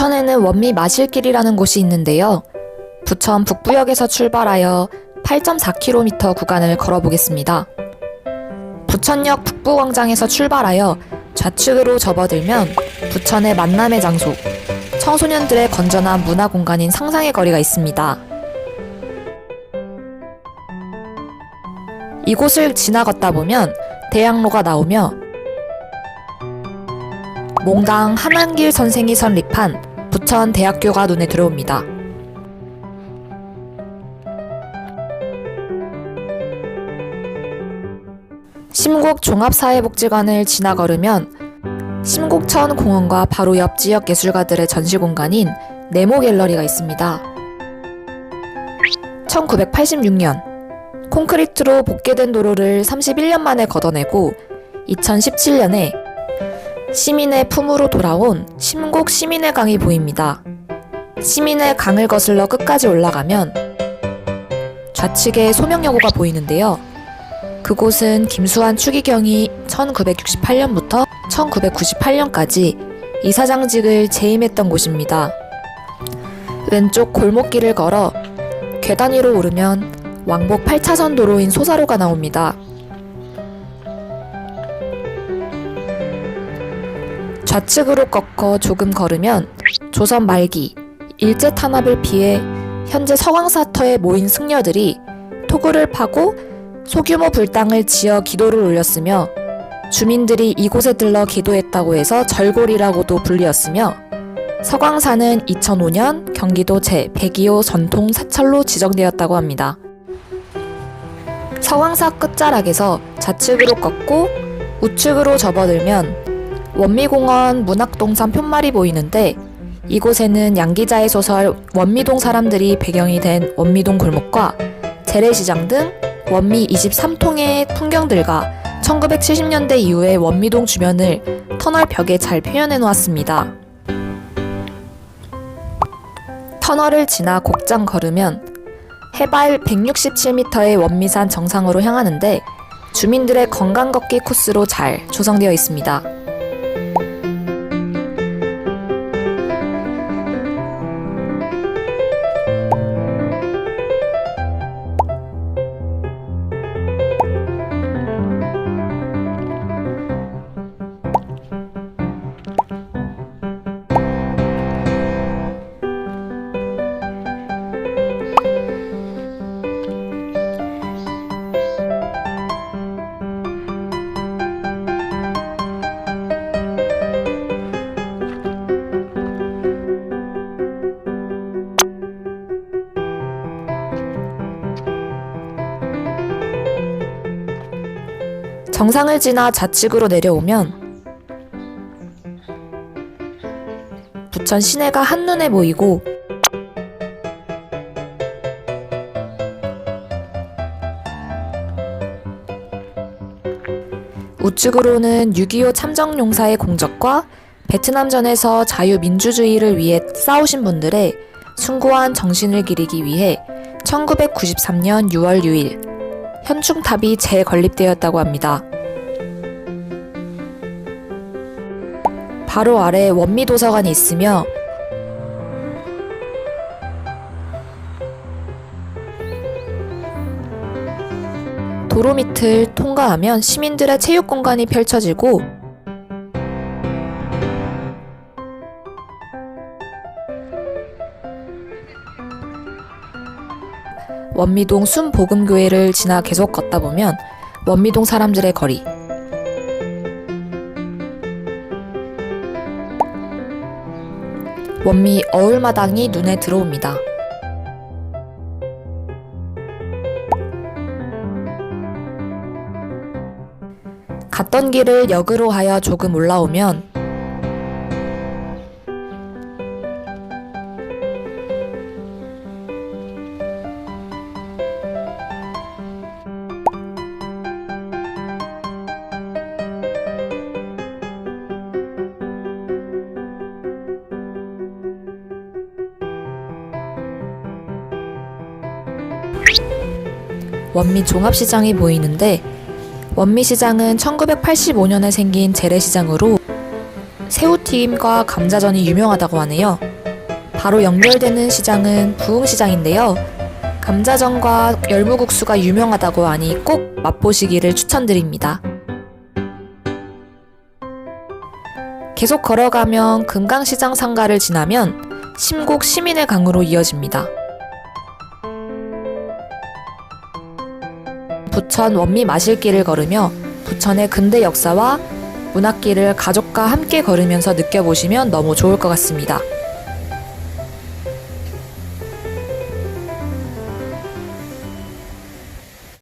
부천에는 원미 마실길이라는 곳이 있는데요. 부천 북부역에서 출발하여 8.4km 구간을 걸어보겠습니다. 부천역 북부광장에서 출발하여 좌측으로 접어들면 부천의 만남의 장소, 청소년들의 건전한 문화 공간인 상상의 거리가 있습니다. 이곳을 지나갔다 보면 대학로가 나오며 몽당 한한길 선생이 설립한 부천 대학교가 눈에 들어옵니다. 심곡 종합사회복지관을 지나 걸으면 심곡천 공원과 바로 옆 지역 예술가들의 전시 공간인 네모 갤러리가 있습니다. 1986년 콘크리트로 복개된 도로를 31년 만에 걷어내고 2017년에 시민의 품으로 돌아온 심곡 시민의 강이 보입니다. 시민의 강을 거슬러 끝까지 올라가면 좌측에 소명여고가 보이는데요. 그곳은 김수환 추기경이 1968년부터 1998년까지 이사장직을 재임했던 곳입니다. 왼쪽 골목길을 걸어 계단 위로 오르면 왕복 8차선 도로인 소사로가 나옵니다. 좌측으로 꺾어 조금 걸으면 조선 말기 일제 탄압을 피해 현재 서광사터에 모인 승려들이 토굴을 파고 소규모 불당을 지어 기도를 올렸으며 주민들이 이곳에 들러 기도했다고 해서 절골이라고도 불리었으며 서광사는 2005년 경기도 제102호 전통 사찰로 지정되었다고 합니다. 서광사 끝자락에서 좌측으로 꺾고 우측으로 접어들면 원미공원 문학동산 푯말이 보이는데 이곳에는 양 기자의 소설 원미동 사람들이 배경이 된 원미동 골목과 재래시장 등 원미 23통의 풍경들과 1970년대 이후의 원미동 주변을 터널 벽에 잘 표현해 놓았습니다. 터널을 지나 곡장 걸으면 해발 167m의 원미산 정상으로 향하는데 주민들의 건강 걷기 코스로 잘 조성되어 있습니다. 정상을 지나 좌측으로 내려오면 부천 시내가 한눈에 보이고 우측으로는 6.25 참정용사의 공적과 베트남전에서 자유민주주의를 위해 싸우신 분들의 숭고한 정신을 기리기 위해 1993년 6월 6일 현충탑이 재건립되었다고 합니다. 바로 아래 원미도서관이 있으며 도로 밑을 통과하면 시민들의 체육 공간이 펼쳐지고 원미동 순복음교회를 지나 계속 걷다 보면 원미동 사람들의 거리 원미 어울마당이 눈에 들어옵니다. 갔던 길을 역으로 하여 조금 올라오면 원미 종합시장이 보이는데 원미시장은 1985년에 생긴 재래시장으로 새우튀김과 감자전이 유명하다고 하네요. 바로 연결되는 시장은 부흥시장인데요. 감자전과 열무국수가 유명하다고 하니 꼭 맛보시기를 추천드립니다. 계속 걸어가면 금강시장 상가를 지나면 심곡 시민의 강으로 이어집니다. 부천 원미 마실길을 걸으며 부천의 근대 역사와 문학길을 가족과 함께 걸으면서 느껴보시면 너무 좋을 것 같습니다.